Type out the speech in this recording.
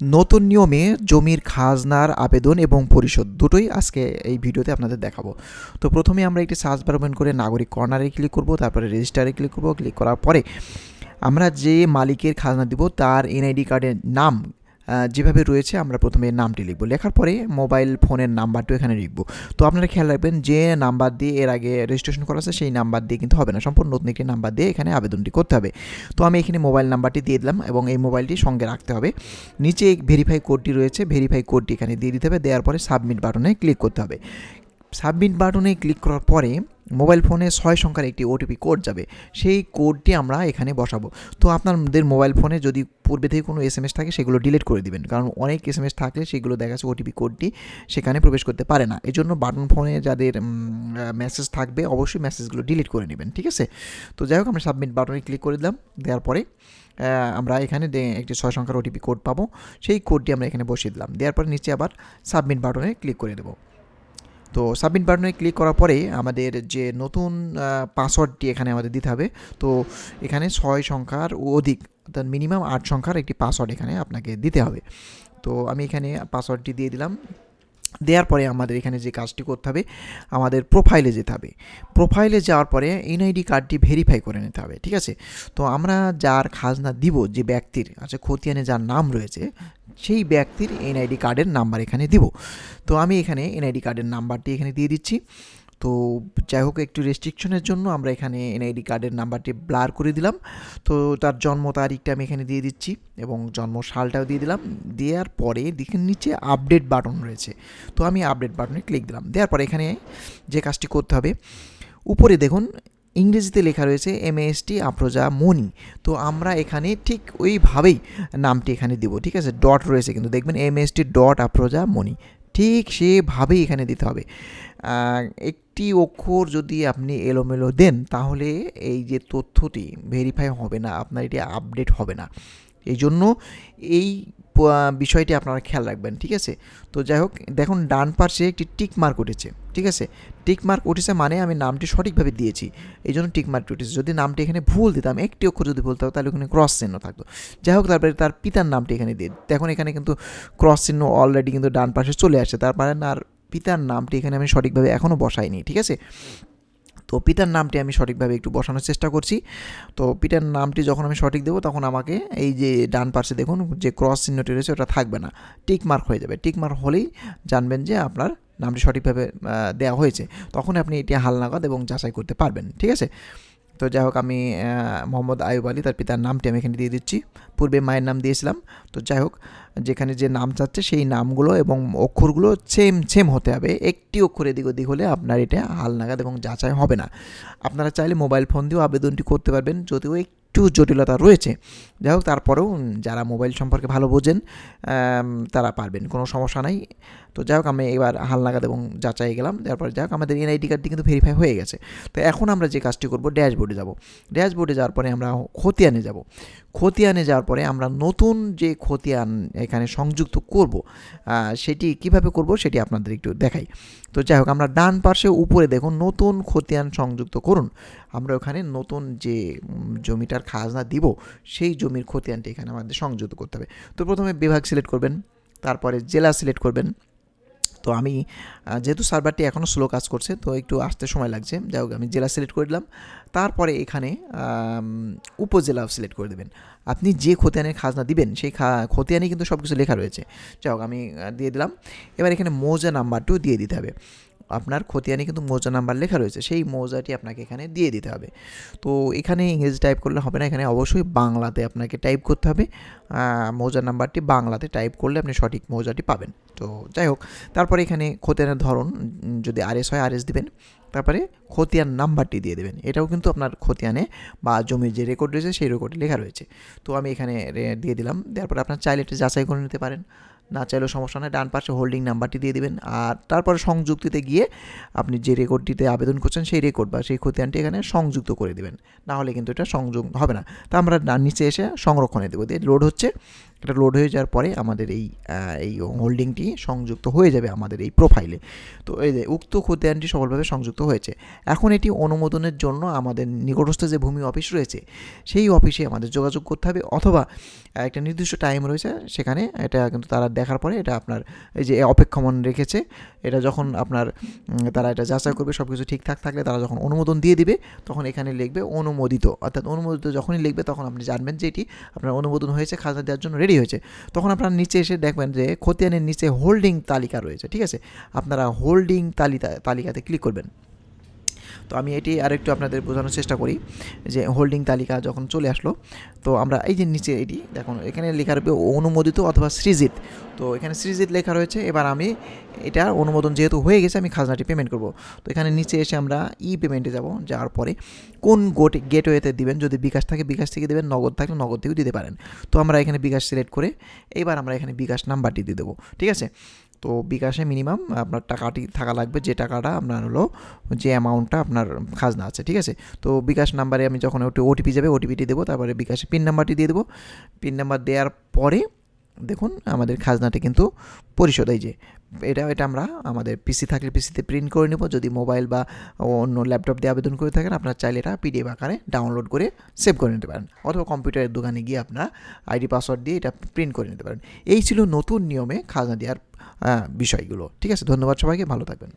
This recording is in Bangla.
নতুন নিয়মে জমির খাজনার আবেদন এবং পরিশোধ দুটোই আজকে এই ভিডিওতে আপনাদের দেখাবো। তো প্রথমে আমরা একটি সার্চ বার ওপেন করে নাগরিক কর্নারে ক্লিক করব, তারপরে রেজিস্টারে ক্লিক করব ক্লিক করার পরে আমরা যে মালিকের খাজনা দিব, তার এনআইডি কার্ডের নাম যেভাবে রয়েছে, আমরা প্রথমে নামটি লিখব। লেখার পরে মোবাইল ফোনের নাম্বারটিও এখানে লিখব। তো আপনারা খেয়াল রাখবেন, যে নাম্বার দিয়ে এর আগে রেজিস্ট্রেশন করা আছে, সেই নাম্বার দিয়ে কিন্তু হবে না। সম্পূর্ণ নতুন একটি নাম্বার দিয়ে এখানে আবেদনটি করতে হবে। তো আমি এখানে মোবাইল নাম্বারটি দিয়ে দিলাম এবং এই মোবাইলটি সঙ্গে রাখতে হবে। নিচে ভেরিফাই কোডটি রয়েছে ভেরিফাই কোডটি এখানে দিয়ে দিতে হবে। দেওয়ার পরে সাবমিট বাটনে ক্লিক করতে হবে। সাবমিট বাটনে ক্লিক করার পরে মোবাইল ফোনে ছয় সংখ্যার একটি ওটিপি কোড যাবে। সেই কোডটি আমরা এখানে বসাবো। তো আপনাদের মোবাইল ফোনে যদি পূর্বে থেকে কোনো এস এম এস থাকে, সেগুলো ডিলিট করে দিবেন। কারণ অনেক এস এম এস থাকলে সেগুলো দেখা যাচ্ছে ওটিপি কোডটি সেখানে প্রবেশ করতে পারে না। এই জন্য বাটন ফোনে যাদের মেসেজ থাকবে, অবশ্যই মেসেজগুলো ডিলিট করে নেবেন, ঠিক আছে? তো যাই হোক, আমরা সাবমিট বাটনে ক্লিক করে দিলাম। দেওয়ার পরে আমরা এখানে একটি ছয় সংখ্যার ওটিপি কোড পাবো। সেই কোডটি আমরা এখানে বসিয়ে দিলাম। দেওয়ার পরে নিচে আবার সাবমিট বাটনে ক্লিক করে দেবো। তো সাবমিট বাটনে ক্লিক করার পরে আমাদের যে নতুন পাসওয়ার্ডটি এখানে আমাদের দিতে হবে। তো এখানে ছয় সংখ্যার অধিক, অর্থাৎ মিনিমাম আট সংখ্যার একটি পাসওয়ার্ড এখানে আপনাকে দিতে হবে। তো আমি এখানে পাসওয়ার্ডটি দিয়ে দিলাম। দেওয়ার পরে আমাদের এখানে যে কাজটি করতে হবে, আমাদের প্রোফাইলে যেতে হবে। প্রোফাইলে যাওয়ার পরে এনআইডি কার্ডটি ভেরিফাই করে নিতে হবে, ঠিক আছে? তো আমরা যার খাজনা দিব যে ব্যক্তির আচ্ছা খতিয়ানে যার নাম রয়েছে, সেই ব্যক্তির এনআইডি কার্ডের নাম্বার এখানে দিব। তো আমি এখানে এনআইডি কার্ডের নাম্বারটি এখানে দিয়ে দিচ্ছি। তো যাই হোক, একটু রেস্ট্রিকশনের জন্য আমরা এখানে এনআইডি কার্ডের নাম্বারটি ব্লার করে দিলাম। তো তার জন্ম তারিখটা আমি এখানে দিয়ে দিচ্ছি এবং জন্ম সালটাও দিয়ে দিলাম। দেওয়ার পরে দেখেন নিচে আপডেট বাটন রয়েছে। তো আমি আপডেট বাটনে ক্লিক দিলাম। দেওয়ার পরে এখানে যে কাজটি করতে হবে, উপরে দেখুন ইংরেজিতে লেখা রয়েছে M S T Afroza Moni তো আমরা এখানে ঠিক ওইভাবেই নামটি এখানে দিব, ঠিক আছে? ডট রয়েছে কিন্তু। দেখবেন M S T dot Afroza Moni ঠিক সেভাবেই এখানে দিতে হবে। একটি অক্ষর যদি আপনি এলোমেলো দেন, তাহলে এই যে তথ্যটি ভেরিফাই হবে না, আপনার এটি আপডেট হবে না। এই জন্য এই বিষয়টি আপনারা খেয়াল রাখবেন, ঠিক আছে? তো যাই হোক, দেখুন, ডান পাশে একটি টিক মার্ক উঠেছে, ঠিক আছে? টিক মার্ক উঠেছে মানে আমি নামটি সঠিকভাবে দিয়েছি এই জন্য টিক মার্ক উঠেছে। যদি নামটি এখানে ভুল দিতাম, একটি অক্ষর যদি ভুল থাকতো, তাহলে ওখানে ক্রস চিহ্ন থাকতো। যাই হোক, তারপরে তার পিতার নামটি এখানে দিয়ে দেখুন, এখানে কিন্তু ক্রস চিহ্ন অলরেডি কিন্তু ডান পাশে চলে আসছে। তার মানে আর পিতার নামটি এখানে আমি সঠিকভাবে এখনও বসাইনি, ঠিক আছে? তো পিতার নামটি আমি সঠিকভাবে একটু বসানোর চেষ্টা করছি। তো পিতার নামটি যখন আমি সঠিক দেবো, তখন আমাকে এই যে ডান পাশে দেখুন, যে ক্রস চিহ্নটি রয়েছে, ওটা থাকবে না। টিক মার্ক হয়ে যাবে। টিক মার্ক হলেই জানবেন যে আপনার নামটি সঠিকভাবে দেওয়া হয়েছে। তখন আপনি এটি হালনাগাদ এবং যাচাই করতে পারবেন। ঠিক আছে? তো যাই হোক আমি মোহাম্মদ আয়ুব আলী, তার পিতার নামটি আমি এখানে দিয়ে দিচ্ছি। পূর্বে মায়ের নাম দিয়েছিলাম। তো যাই হোক যেখানে যে নাম চাচ্ছে সেই নামগুলো এবং অক্ষরগুলো সেম সেম হতে হবে। একটি অক্ষর এদিক ওদিক হলে আপনার এটা হালনাগাদ এবং যাচাই হবে না। আপনারা চাইলে মোবাইল ফোন দিয়েও আবেদনটি করতে পারবেন, যদিও একটু জটিলতা রয়েছে। যাই হোক তারপরেও যারা মোবাইল সম্পর্কে ভালো বোঝেন তারা পারবেন, কোনো সমস্যা নাই। তো যাই হোক, আমি এবার হালনাগাদ এবং যাচাই গেলাম তারপর যাই হোক, আমাদের এনআইডি কার্ডটি কিন্তু ভেরিফাই হয়ে গেছে। তো এখন আমরা যে কাজটি করব ড্যাশবোর্ডে যাব। ড্যাশবোর্ডে যাওয়ার পরে আমরা খতিয়ানে যাব। খতিয়ানে যাওয়ার পরে আমরা নতুন যে খতিয়ান এখানে সংযুক্ত করব সেটি কীভাবে করব সেটি আপনাদের একটু দেখাই। তো যাই হোক, আমরা ডান পাশে উপরে দেখুন, নতুন খতিয়ান সংযুক্ত করুন। আমরা ওখানে নতুন যে জমিটার খাজনা দিব, সেই জমির খতিয়ানটি এখানে আমাদের সংযুক্ত করতে হবে। তো প্রথমে বিভাগ সিলেক্ট করবেন, তারপরে জেলা সিলেক্ট করবেন তো আমি যেহেতু সার্ভারটি এখনও স্লো কাজ করছে, তো একটু আসতে সময় লাগছে। যাই হোক, আমি জেলা সিলেক্ট করে দিলাম। তারপরে এখানে উপজেলা সিলেক্ট করে দেবেন। আপনি যে খতিয়ানের খাজনা দিবেন, সেই খতিয়ানে কিন্তু সব কিছু লেখা রয়েছে। যাই হোক, আমি দিয়ে দিলাম। এবার এখানে মৌজা নাম্বারটিও দিয়ে দিতে হবে। আপনার খতিয়ানে কিন্তু মৌজা নাম্বার লেখা রয়েছে, সেই মৌজাটি আপনাকে এখানে দিয়ে দিতে হবে। তো এখানে ইংরেজি টাইপ করলে হবে না, এখানে অবশ্যই বাংলাতে আপনাকে টাইপ করতে হবে। মৌজার নাম্বারটি বাংলাতে টাইপ করলে আপনি সঠিক মৌজাটি পাবেন। তো যাই হোক, তারপরে এখানে খতিয়ানের ধরন যদি আরএস হয় আরএস দিবেন। তারপরে খতিয়ান নাম্বারটি দিয়ে দেবেন। এটাও কিন্তু আপনার খতিয়ানে বা জমির যে রেকর্ড রয়েছে, সেই রেকর্ডে লেখা রয়েছে। তো আমি এখানে দিয়ে দিলাম। দেওয়ার পরে আপনার চাইলে এটা যাচাই করে নিতে পারেন। না চাইলেও সমস্যা নয় ডান পাশে হোল্ডিং নাম্বারটি দিয়ে দেবেন। আর তারপরে সংযুক্তিতে গিয়ে আপনি যে রেকর্ডটিতে আবেদন করছেন সেই রেকর্ড বা সেই খতিয়ানটি এখানে সংযুক্ত করে দেবেন। না হলে কিন্তু এটা সংযোগ হবে না। তা আমরা নিচে এসে সংরক্ষণে দেবো। দিয়ে লোড হচ্ছে এটা লোড হয়ে যাওয়ার পরে আমাদের এই এই হোল্ডিংটি সংযুক্ত হয়ে যাবে আমাদের এই প্রোফাইলে তো এই যে উক্ত খতিয়ানটি সফলভাবে সংযুক্ত হয়েছে। এখন এটি অনুমোদনের জন্য আমাদের নিকটস্থ যে ভূমি অফিস রয়েছে, সেই অফিসে আমাদের যোগাযোগ করতে হবে অথবা একটা নির্দিষ্ট টাইম রয়েছে, সেখানে এটা কিন্তু তারা দেখার পরে এটা আপনার এই যে অপেক্ষমন রেখেছে। এটা যখন আপনার তারা এটা যাচাই করবে সব কিছু ঠিকঠাক থাকলে তারা যখন অনুমোদন দিয়ে দিবে, তখন এখানে লিখবে অনুমোদিত। অর্থাৎ অনুমোদিত যখনই লিখবে, তখন আপনি জানবেন যে এটি আপনার অনুমোদন হয়েছে, খাজনা দেওয়ার জন্য রেডি হয়েছে, তখন আপনারা নিচে এসে দেখবেন যে খতিয়ানের নিচে হোল্ডিং তালিকা রয়েছে, ঠিক আছে? আপনারা হোল্ডিং তালিকা, তালিকাতে ক্লিক করবেন। তো আমি এটি আরেকটু আপনাদের বোঝানোর চেষ্টা করি যে হোল্ডিং তালিকা যখন চলে আসলো, তো আমরা এই যে নিচে এটি, দেখুন, এখানে লেখা রয়েছে অনুমোদিত অথবা সৃজিত। তো এখানে সৃজিত লেখা রয়েছে, এবার আমি এটা অনুমোদন যেহেতু হয়ে গেছে, আমি খাজনাটি পেমেন্ট করব। তো এখানে নিচে এসে আমরা ই পেমেন্টে যাব, যাওয়ার পরে কোন গোট গেটওয়েতে দিবেন, যদি বিকাশ থাকে, বিকাশ থেকে দেবেন, নগদ থাকলে নগদ থেকেও দিতে পারেন। তো আমরা এখানে বিকাশ সিলেক্ট করে, এবার আমরা এখানে বিকাশ নাম্বারটি দিয়ে দেবো, ঠিক আছে? তো বিকাশে মিনিমাম আপনার টাকাটি থাকা লাগবে, যে টাকাটা আপনার হলো যে অ্যামাউন্টটা আপনার খাজনা আছে, ঠিক আছে? তো বিকাশ নাম্বারে আমি যখন ওটি ওটিপি যাবে ওটিপিটি দেবো, তারপরে বিকাশে পিন নাম্বারটি দিয়ে দেবো। পিন নাম্বার দেওয়ার পরে দেখুন, আমাদের খাজনাটি কিন্তু পরিশোধ। এই যে, এটা এটা আমরা আমাদের পিসি থাকলে পিসিতে প্রিন্ট করে নেব। যদি মোবাইল বা অন্য ল্যাপটপ দিয়ে আবেদন করে থাকেন, আপনার চাইলে এটা পিডিএফ আকারে ডাউনলোড করে সেভ করে নিতে পারেন। অথবা কম্পিউটারের দোকানে গিয়ে আপনারা আইডি পাসওয়ার্ড দিয়ে এটা প্রিন্ট করে নিতে পারেন। এই ছিল নতুন নিয়মে খাজনা দেওয়ার বিষয়গুলো। ঠিক আছে, ধন্যবাদ সবাইকে। ভালো থাকবেন।